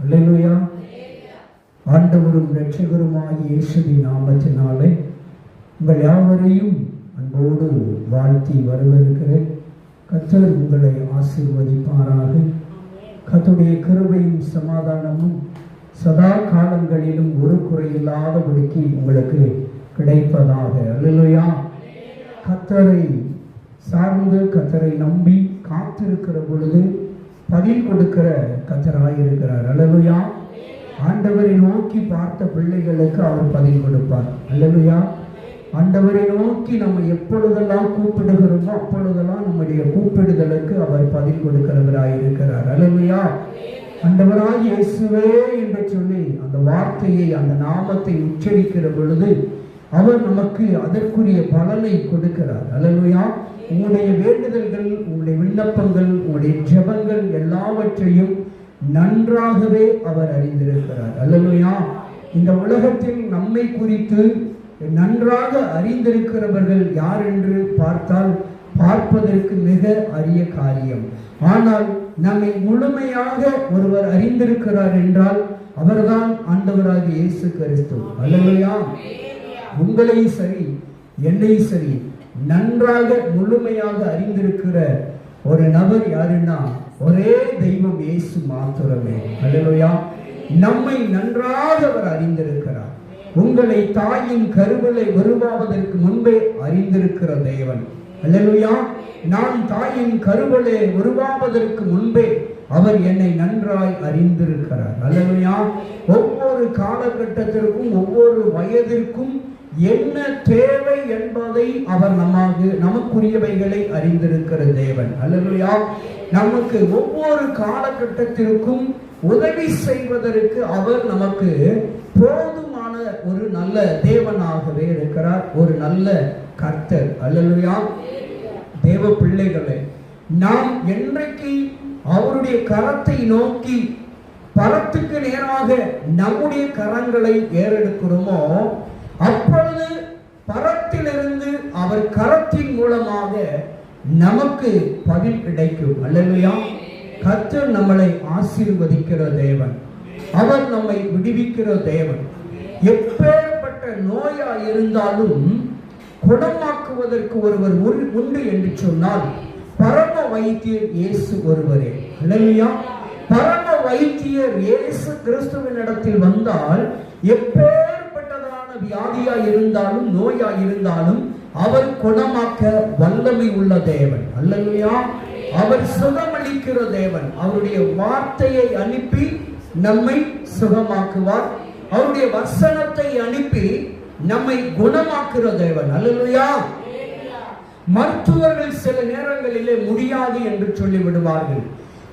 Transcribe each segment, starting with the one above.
அல்லேலூயா ஆண்டவரும் இரட்சகருமாகிய இயேசுவி நாமத்தினாலே உங்கள் யாவரையும் அன்போடு வாழ்த்தி வரவிருக்கிறேன் கத்தர் உங்களை ஆசீர்வதிப்பாராக. கத்துடைய கிருபையும் சமாதானமும் சதா காலங்களிலும் ஒரு குறையில்லாதபடிக்கு உங்களுக்கு கிடைப்பதாக. அல்லையா கத்தரை சார்ந்து கத்தரை நம்பி காத்திருக்கிற பொழுது பதில் கொடுக்கிற கத்தராயிருக்கிறார் அல்லலுயா. ஆண்டவரை நோக்கி பார்த்த பிள்ளைகளுக்கு அவர் பதில் கொடுப்பார். அல்லலுயா. ஆண்டவரை நோக்கி நம்ம எப்பொழுதெல்லாம் கூப்பிடுகிறோமோ அப்பொழுதெல்லாம் நம்முடைய கூப்பிடுதலுக்கு அவர் பதில் கொடுக்கிறவராயிருக்கிறார் அல்லவையா ஆண்டவராய் இயேசுவே என்று சொல்லி அந்த வார்த்தையை அந்த நாமத்தை உச்சரிக்கிற பொழுது அவர் நமக்கு அதற்குரிய பலனை கொடுக்கிறார். அலலுயா உங்களுடைய வேண்டுதல்கள் உங்களுடைய விண்ணப்பங்கள் உங்களுடைய ஜெபங்கள் எல்லாவற்றையும் நன்றாகவே அவர் அறிந்திருக்கிறார். அல்லலுயா இந்த உலகத்தில் நம்மை குறித்து நன்றாக அறிந்திருக்கிறவர்கள் யார் என்று பார்த்தால் பார்ப்பதற்கு மிக அரிய காரியம். ஆனால் நம்மை முழுமையாக ஒருவர் அறிந்திருக்கிறார் என்றால் அவர்தான் ஆண்டவராக இயேசு கிறிஸ்து. அல்லலுயா உங்களை சரி என்னை சரி நன்றாக முழுமையாக அறிந்திருக்கிற ஒரு நபர் யாருன்னா ஒரே தெய்வம் இயேசு மாத்திரமே. அல்லலுயா. நம்மை நன்றாக அவர் அறிந்திருக்கிறார். உங்களை தாயின் கருவலை உருவாவதற்கு முன்பே அறிந்திருக்கிற தேவன். அல்லலுயா. நான் தாயின் கருவலை உருவாவதற்கு முன்பே அவர் என்னை நன்றாய் அறிந்திருக்கிறார். அல்லவையா ஒவ்வொரு காலகட்டத்திற்கும் ஒவ்வொரு வயதிற்கும் என்ன தேவை என்பதை அவர் நமக்கு நமக்குரியவைகளை அறிந்திருக்கிற தேவன். அல்லவையா நமக்கு ஒவ்வொரு காலகட்டத்திற்கும் உதவி செய்வதற்கு அவர் நமக்கு போதுமான ஒரு நல்ல தேவனாகவே இருக்கிறார். ஒரு நல்ல கர்த்தர். அல்லலுயா. தேவ பிள்ளைகளே நாம் என்றைக்கு அவருடைய கரத்தை நோக்கி பலத்துக்கு நேராக நம்முடைய கரங்களை ஏறெடுக்கிறோமோ அப்பொழுது பலத்திலிருந்து அவர் கரத்தின் மூலமாக நமக்கு பதில் கிடைக்கும். அல்லவையா கர்த்தர் நம்மளை ஆசீர்வதிக்கிற தேவன். அவர் நம்மை விடுவிக்கிற தேவன். எப்பேற்பட்ட நோயா இருந்தாலும் குணமாக்குவதற்கு ஒருவர் உண்டு என்று சொன்னால் பரம வைத்தியர் இயேசு ஒருவரே. அல்லையா பரம வைத்தியர் இயேசு கிறிஸ்துவின் இடத்தில் வந்தால் எப்பேற்பட்டதான வியாதியா இருந்தாலும் நோயா இருந்தாலும் அவர் குணமாக்க வல்லமை உள்ள தேவன். அல்லையா அவர் சுகமளிக்கிற தேவன். அவருடைய வார்த்தையை அனுப்பி நம்மை சுகமாக்குவார். அவருடைய வசனத்தை அனுப்பி நம்மை குணமாக்குற தேவன். அல்லையா மருத்துவர்கள் சில நேரங்களிலே முடியாது என்று சொல்லி விடுவார்கள்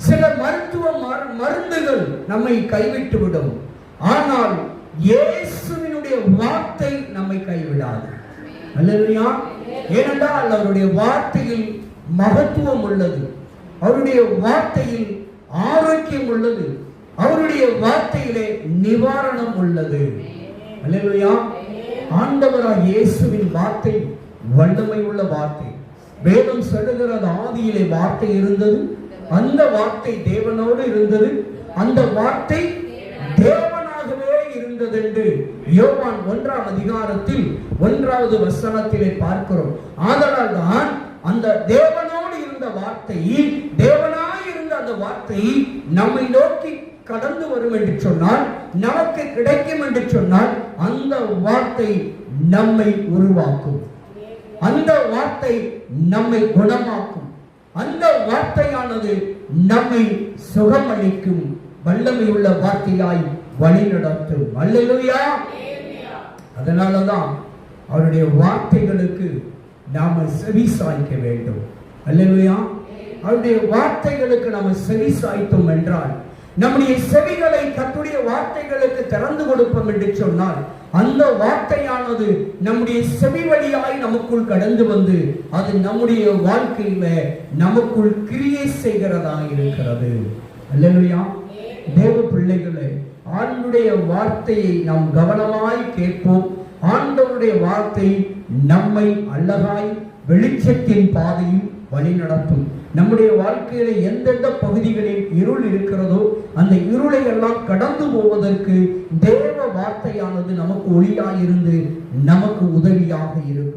சில மருத்துவ மருந்துகள் நம்மை கைவிட்டு விடும் ஆனால் இயேசுவினுடைய வார்த்தை நம்மை கைவிடாது. ஏனென்றால் அவருடைய வார்த்தையில் மகத்துவம் உள்ளது. அவருடைய வார்த்தையில் ஆரோக்கியம் உள்ளது. அவருடைய வார்த்தையிலே நிவாரணம் உள்ளது. அல்லேலூயா? ஆண்டவராய் இயேசுவின் வார்த்தை வல்லமை உள்ள வார்த்தை. வேதம் சொல்லுகிறது ஆதியிலே வார்த்தை இருந்தது அந்த வார்த்தை தேவனோடு இருந்தது அந்த வார்த்தை தேவனாகவே இருந்தது என்று யோவான் ஒன்றாம் அதிகாரத்தில் ஒன்றாவது வசனத்திலே பார்க்கிறோம். ஆதலால் தான் அந்த தேவனோடு இருந்த வார்த்தை தேவனாய் இருந்த அந்த வார்த்தை நம்மை நோக்கி கடந்து வரும் என்று சொன்னால் நமக்கு கிடைக்கும் என்று சொன்னால் அந்த வார்த்தை நம்மை உருவாக்கும். அந்த வார்த்தை நம்மை குணமாக்கும். அந்த வார்த்தையானது நம்மை சுகமளிக்கும். வல்லமை உள்ள வார்த்தையாய் வழி நடத்தும் அல்லேலூயா. அதனாலதான் அவருடைய வார்த்தைகளுக்கு நாம செவி சாய்க்க வேண்டும். அல்லேலூயா. அவருடைய வார்த்தைகளுக்கு நாம செவி சாய்த்தோம் என்றால் நம்முடைய செவிகளை கத்துடைய வார்த்தைகளுக்கு திறந்து கொடுப்போம் என்று சொன்னால் அந்த வார்த்தையானது நம்முடைய செவி வழியாய் நமக்குள் கடந்து வந்து அது நம்முடைய வாழ்க்கையில நமக்குள் கிரியை செய்கிறதா இருக்கிறது. அல்லையா தேவ பிள்ளைகளை ஆண்டுடைய வார்த்தையை நாம் கவனமாய் கேட்போம். ஆண்டவருடைய வார்த்தை நம்மை அழகாய் வெளிச்சத்தின் பாதையில் வழி நடத்தும் நம்முடைய வாழ்க்கையில எந்தெந்த பகுதிகளில் இருள் இருக்கிறதோ அந்த இருளை எல்லாம் கடந்து போவதற்கு தேவ வார்த்தையானது நமக்கு ஒளியாயிருந்து நமக்கு உதவியாக இருக்கும்.